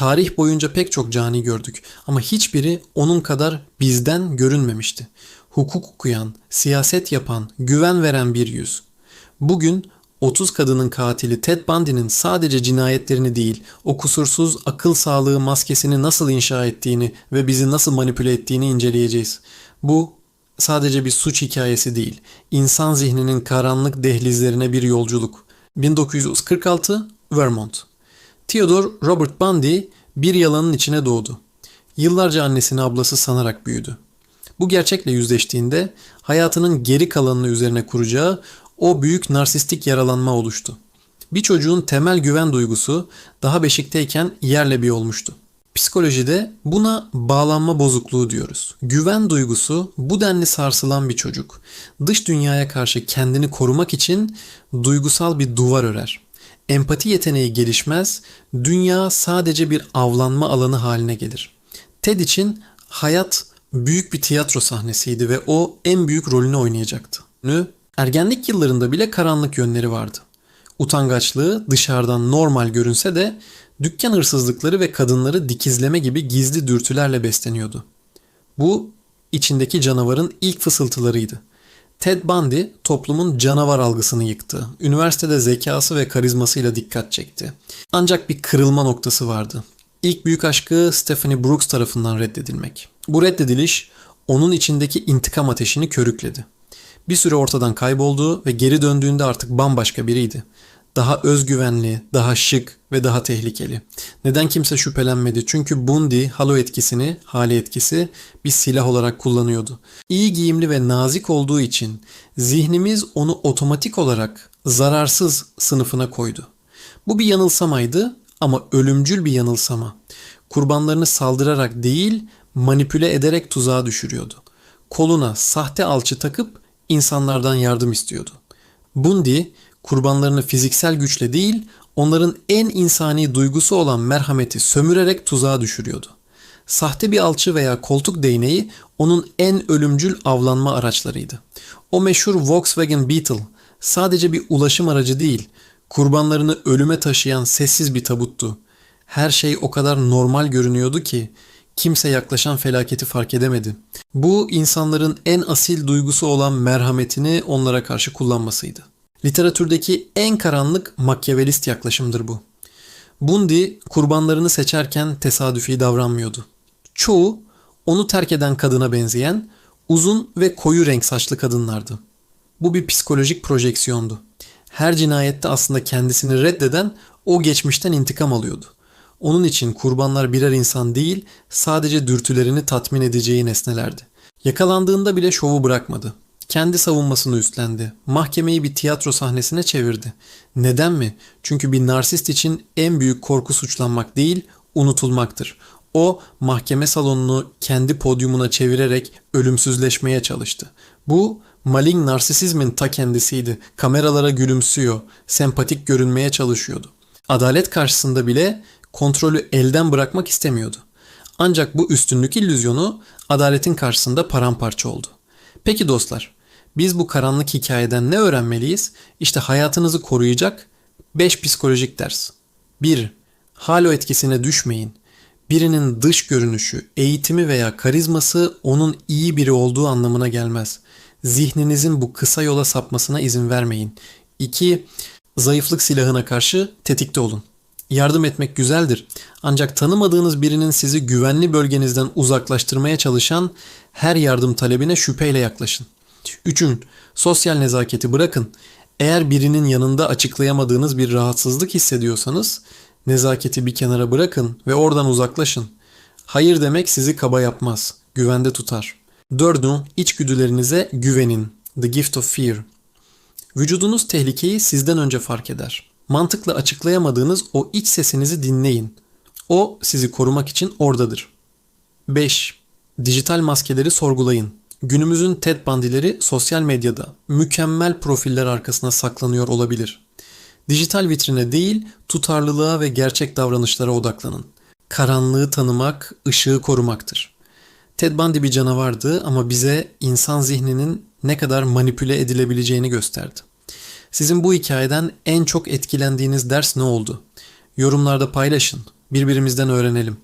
Tarih boyunca pek çok cani gördük ama hiçbiri onun kadar bizden görünmemişti. Hukuk okuyan, siyaset yapan, güven veren bir yüz. Bugün 30 kadının katili Ted Bundy'nin sadece cinayetlerini değil, o kusursuz akıl sağlığı maskesini nasıl inşa ettiğini ve bizi nasıl manipüle ettiğini inceleyeceğiz. Bu sadece bir suç hikayesi değil, insan zihninin karanlık dehlizlerine bir yolculuk. 1946 Vermont Theodore Robert Bundy bir yalanın içine doğdu. Yıllarca annesini ablası sanarak büyüdü. Bu gerçekle yüzleştiğinde hayatının geri kalanını üzerine kuracağı o büyük narsistik yaralanma oluştu. Bir çocuğun temel güven duygusu daha beşikteyken yerle bir olmuştu. Psikolojide buna bağlanma bozukluğu diyoruz. Güven duygusu bu denli sarsılan bir çocuk. Dış dünyaya karşı kendini korumak için duygusal bir duvar örer. Empati yeteneği gelişmez, dünya sadece bir avlanma alanı haline gelir. Ted için hayat büyük bir tiyatro sahnesiydi ve o en büyük rolünü oynayacaktı. Ergenlik yıllarında bile karanlık yönleri vardı. Utangaçlığı dışarıdan normal görünse de dükkan hırsızlıkları ve kadınları dikizleme gibi gizli dürtülerle besleniyordu. Bu içindeki canavarın ilk fısıltılarıydı. Ted Bundy toplumun canavar algısını yıktı. Üniversitede zekası ve karizmasıyla dikkat çekti. Ancak bir kırılma noktası vardı. İlk büyük aşkı Stephanie Brooks tarafından reddedilmek. Bu reddediliş onun içindeki intikam ateşini körükledi. Bir süre ortadan kayboldu ve geri döndüğünde artık bambaşka biriydi. Daha özgüvenli, daha şık ve daha tehlikeli. Neden kimse şüphelenmedi? Çünkü Bundy halo etkisini, hale etkisi bir silah olarak kullanıyordu. İyi giyimli ve nazik olduğu için zihnimiz onu otomatik olarak zararsız sınıfına koydu. Bu bir yanılsamaydı ama ölümcül bir yanılsama. Kurbanlarını saldırarak değil, manipüle ederek tuzağa düşürüyordu. Koluna sahte alçı takıp insanlardan yardım istiyordu. Bundy kurbanlarını fiziksel güçle değil, onların en insani duygusu olan merhameti sömürerek tuzağa düşürüyordu. Sahte bir alçı veya koltuk değneği onun en ölümcül avlanma araçlarıydı. O meşhur Volkswagen Beetle sadece bir ulaşım aracı değil, kurbanlarını ölüme taşıyan sessiz bir tabuttu. Her şey o kadar normal görünüyordu ki kimse yaklaşan felaketi fark edemedi. Bu insanların en asil duygusu olan merhametini onlara karşı kullanmasıydı. Literatürdeki en karanlık makyavelist yaklaşımdır bu. Bundy kurbanlarını seçerken tesadüfi davranmıyordu. Çoğu onu terk eden kadına benzeyen uzun ve koyu renk saçlı kadınlardı. Bu bir psikolojik projeksiyondu. Her cinayette aslında kendisini reddeden o geçmişten intikam alıyordu. Onun için kurbanlar birer insan değil, sadece dürtülerini tatmin edeceği nesnelerdi. Yakalandığında bile şovu bırakmadı. Kendi savunmasını üstlendi. Mahkemeyi bir tiyatro sahnesine çevirdi. Neden mi? Çünkü bir narsist için en büyük korku suçlanmak değil, unutulmaktır. O mahkeme salonunu kendi podyumuna çevirerek ölümsüzleşmeye çalıştı. Bu malign narsisizmin ta kendisiydi. Kameralara gülümsüyor, sempatik görünmeye çalışıyordu. Adalet karşısında bile kontrolü elden bırakmak istemiyordu. Ancak bu üstünlük illüzyonu adaletin karşısında paramparça oldu. Peki dostlar, biz bu karanlık hikayeden ne öğrenmeliyiz? İşte hayatınızı koruyacak 5 psikolojik ders. 1. Halo etkisine düşmeyin. Birinin dış görünüşü, eğitimi veya karizması onun iyi biri olduğu anlamına gelmez. Zihninizin bu kısa yola sapmasına izin vermeyin. 2. Zayıflık silahına karşı tetikte olun. Yardım etmek güzeldir. Ancak tanımadığınız birinin sizi güvenli bölgenizden uzaklaştırmaya çalışan her yardım talebine şüpheyle yaklaşın. Üçün, sosyal nezaketi bırakın. Eğer birinin yanında açıklayamadığınız bir rahatsızlık hissediyorsanız nezaketi bir kenara bırakın ve oradan uzaklaşın. Hayır demek sizi kaba yapmaz, güvende tutar. Dördü, içgüdülerinize güvenin. The gift of fear. Vücudunuz tehlikeyi sizden önce fark eder. Mantıkla açıklayamadığınız o iç sesinizi dinleyin. O sizi korumak için oradadır. 5. Dijital maskeleri sorgulayın. Günümüzün TED bandileri sosyal medyada mükemmel profiller arkasına saklanıyor olabilir. Dijital vitrine değil, tutarlılığa ve gerçek davranışlara odaklanın. Karanlığı tanımak, ışığı korumaktır. Ted Bundy bir canavardı ama bize insan zihninin ne kadar manipüle edilebileceğini gösterdi. Sizin bu hikayeden en çok etkilendiğiniz ders ne oldu? Yorumlarda paylaşın. birbirimizden öğrenelim.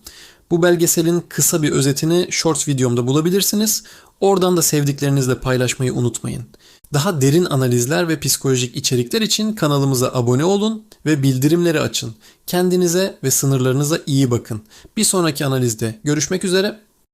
Bu belgeselin kısa bir özetini short videomda bulabilirsiniz. Oradan da sevdiklerinizle paylaşmayı unutmayın. Daha derin analizler ve psikolojik içerikler için kanalımıza abone olun ve bildirimleri açın. Kendinize ve sınırlarınıza iyi bakın. Bir sonraki analizde görüşmek üzere.